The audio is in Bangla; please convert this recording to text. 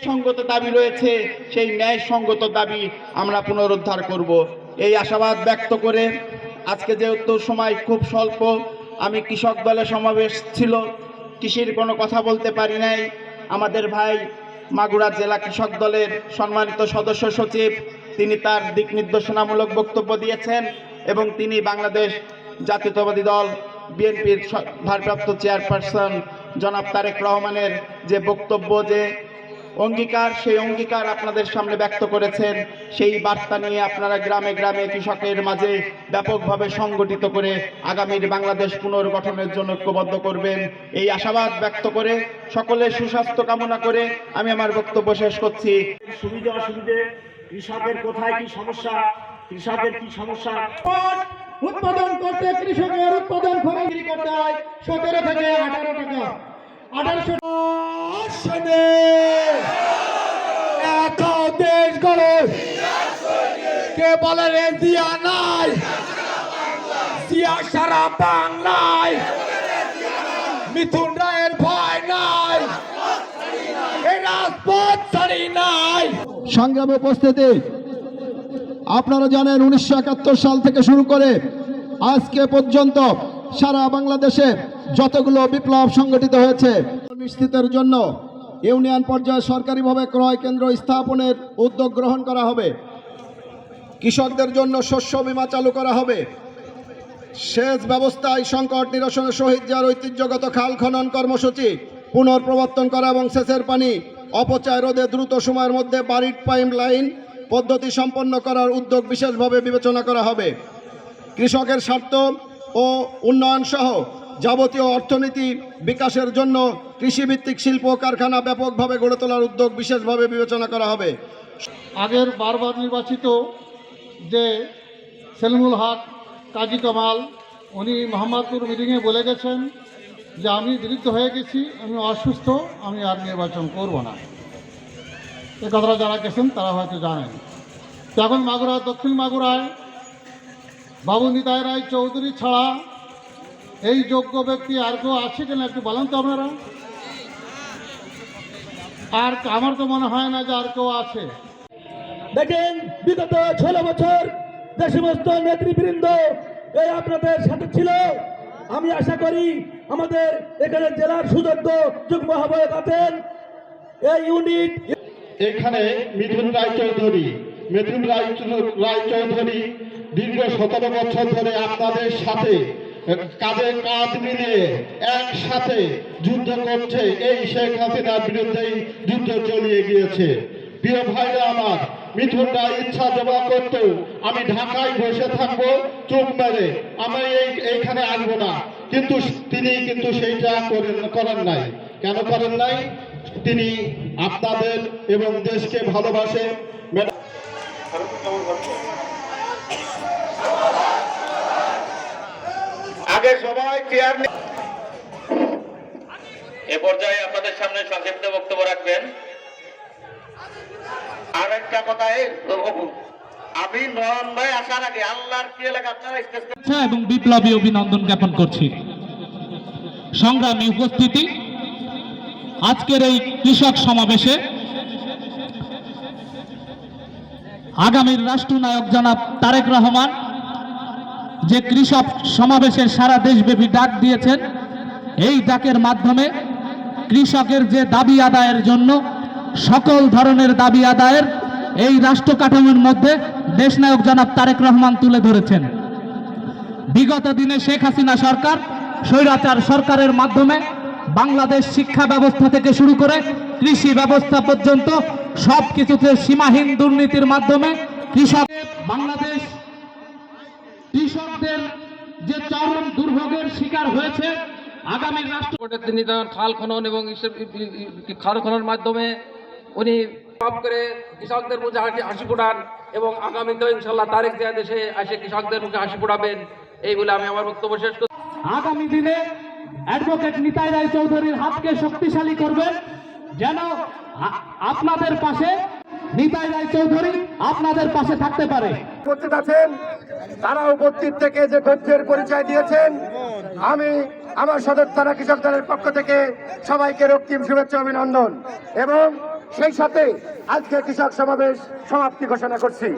ন্যায়সঙ্গত দাবি রয়েছে, সেই ন্যায়সঙ্গত দাবি আমরা পুনরুদ্ধার করব। এই আশাবাদ ব্যক্ত করে আজকে যেহেতু সময় খুব স্বল্প, আমি কৃষক দলের সমাবেশ ছিল, কৃষির কোনো কথা বলতে পারি নাই। আমাদের ভাই মাগুরা জেলা কৃষক দলের সম্মানিত সদস্য সচিব, তিনি তার দিক নির্দেশনামূলক বক্তব্য দিয়েছেন এবং তিনি বাংলাদেশ জাতীয়তাবাদী দল বিএনপির ভারপ্রাপ্ত চেয়ারপারসন জনাব তারেক রহমানের যে বক্তব্য যে অঙ্গীকার সেই অঙ্গীকার আপনাদের সামনে ব্যক্ত করেছেন। সেই বার্তা নিয়ে আপনারা গ্রামে গ্রামে কৃষকের মাঝে ব্যাপকভাবে সংগঠিত করে আগামীর বাংলাদেশ পুনর্গঠনের জন্য ঐক্যবদ্ধ করবেন। এই আশাবাদ ব্যক্ত করে সকলের সুস্বাস্থ্য কামনা করে আমি আমার বক্তব্য শেষ করছি। সুবিধা অসুবিধে কৃষকের কোথায় কি সমস্যা? কৃষকের কি সমস্যা? উৎপাদন করতে কৃষকের উৎপাদন খরচ করতে হয় সতেরো থেকে আঠারো টাকা। আঠারোশো এত দেশ গড়ে কে বলে রে, জিয়া নাই। জিয়া সারা বাংলায়। মিথুন রায়ের ভয় নাই। নাই। সংগ্রামে উপস্থিতি। আপনারা জানেন উনিশশো একাত্তর সাল থেকে শুরু করে আজকে পর্যন্ত সারা বাংলাদেশে যতগুলো বিপ্লব সংগঠিত হয়েছে, নিশ্চিতের জন্য ইউনিয়ন পর্যায়ে সরকারিভাবে ক্রয় কেন্দ্র স্থাপনের উদ্যোগ গ্রহণ করা হবে। কৃষকদের জন্য শস্য বীমা চালু করা হবে। সেচ ব্যবস্থায় সংকট নিরসনে সহিত যার ঐতিহ্যগত খাল খনন কর্মসূচি পুনর্প্রবর্তন করা এবং সেচের পানি অপচয় রোধে দ্রুত সময়ের মধ্যে বাড়ির পাইপ লাইন পদ্ধতি সম্পন্ন করার উদ্যোগ বিশেষভাবে বিবেচনা করা হবে। কৃষকের স্বার্থ ও উন্নয়ন সহ যাবতীয় অর্থনীতি বিকাশের জন্য কৃষিভিত্তিক শিল্প কারখানা ব্যাপকভাবে গড়ে তোলার উদ্যোগ বিশেষভাবে বিবেচনা করা হবে। আগের বারবার নির্বাচিত যে সেলিমুল হক, কাজী কামাল, উনি মোহাম্মদপুর মিটিংয়ে বলে গেছেন যে আমি বিরুদ্ধ হয়ে গেছি, আমি অসুস্থ, আমি আর নির্বাচন করব না। এ কথাটা যারা গেছেন, তারা হয়তো জানেন। এখন মাগুরা, দক্ষিণ মাগুরায় বাবু নিতাই রায় চৌধুরী ছাড়া এই যোগ্য ব্যক্তি আর কেউ আছে কিনা একটু বলেন তো আপনারা। আর আমার তো মনে হয় না যে আর কেউ আছে। দেখেন, বিগত ষোলো বছর যে সমস্ত নেতৃবৃন্দ এই আপনাদের সাথে ছিল, আমি আশা করি আমাদের এখানে জেলার সুযোগ্য যুগ্ম আহ্বায়ক আছেন। এই ইউনিট এখানে মিথুন রায়চৌধুরী রায় রায়চৌধুরী দীর্ঘ সতেরো বছর ধরে আপনাদের সাথে কাঁধে কাজ মিলিয়ে একসাথে যুদ্ধ করছে। এই শেখ হাসিনার বিরুদ্ধেই যুদ্ধ চলিয়ে গিয়েছে। প্রিয় ভাইরা আমার মিথুন রায় ইচ্ছা জমা করত আমি ঢাকায় বসে থাকব চুপ মেরে। আমি এইখানে আসব না। কিন্তু তিনি কিন্তু সেইটা করেন করেন নাই। কেন করেন নাই? তিনি আপনাদের এবং দেশকে ভালোবাসে ম্যাডাম আগে সবাই চেয়ার এ পর্যায়ে আপনাদের সামনে সংক্ষিপ্ত বক্তব্য রাখবেন। আর একটা কথা আমি নয়ন আসার আগে আল্লাহর কি এলাকা শুভেচ্ছা এবং বিপ্লবী অভিনন্দন জ্ঞাপন করছি। সংগ্রামী উপস্থিতি, আজকের এই কৃষক সমাবেশে আগামীর রাষ্ট্রনায়ক জনাব তারেক রহমান যে কৃষক সমাবেশের সারা দেশব্যাপী ডাক দিয়েছেন, এই ডাকের মাধ্যমে কৃষকের যে দাবি আদায়ের জন্য সকল ধরনের দাবি আদায়ের এই রাষ্ট্র কাঠামোর মধ্যে দেশনায়ক জনাব তারেক রহমান তুলে ধরেছেন। বিগত দিনে শেখ হাসিনা সরকার স্বৈরাচার সরকারের মাধ্যমে বাংলাদেশ শিক্ষা ব্যবস্থা থেকে শুরু করে কৃষি ব্যবস্থা পর্যন্ত সব কিছুতে সীমাহীন দুর্নীতির মাধ্যমে কৃষক বাংলাদেশ কৃষকদের যে চরম দুর্ভোগের শিকার হয়েছে, আগামী রাষ্ট্র খাল খনন এবং খাল খননের মাধ্যমে উনি সব করে কৃষকদের মুখে হাসি হাসি ফোটান এবং আগামীতেও ইনশাল্লাহ তারেক জিয়া দেশে এসে কৃষকদের মুখে হাসি ফোটাবেন। এই বলে আমি আমার বক্তব্য শেষ করছি আগামী দিনে অ্যাডভোকেট নিতাই রায় চৌধুরীর হাতকে শক্তিশালী করবেন। যেন আপনাদের পাশে নিতাই রায় চৌধুরী আপনাদের পাশে থাকতে পারে। উপস্থিত আছেন তারা উপস্থিত থেকে যে ধৈর্যের পরিচয় দিয়েছেন আমি আমার সদর থানা কৃষক দলের পক্ষ থেকে সবাইকে রক্তিম শুভেচ্ছা অভিনন্দন। এবং সেই সাথে আজকে কৃষক সমাবেশ সমাপ্তি ঘোষণা করছি।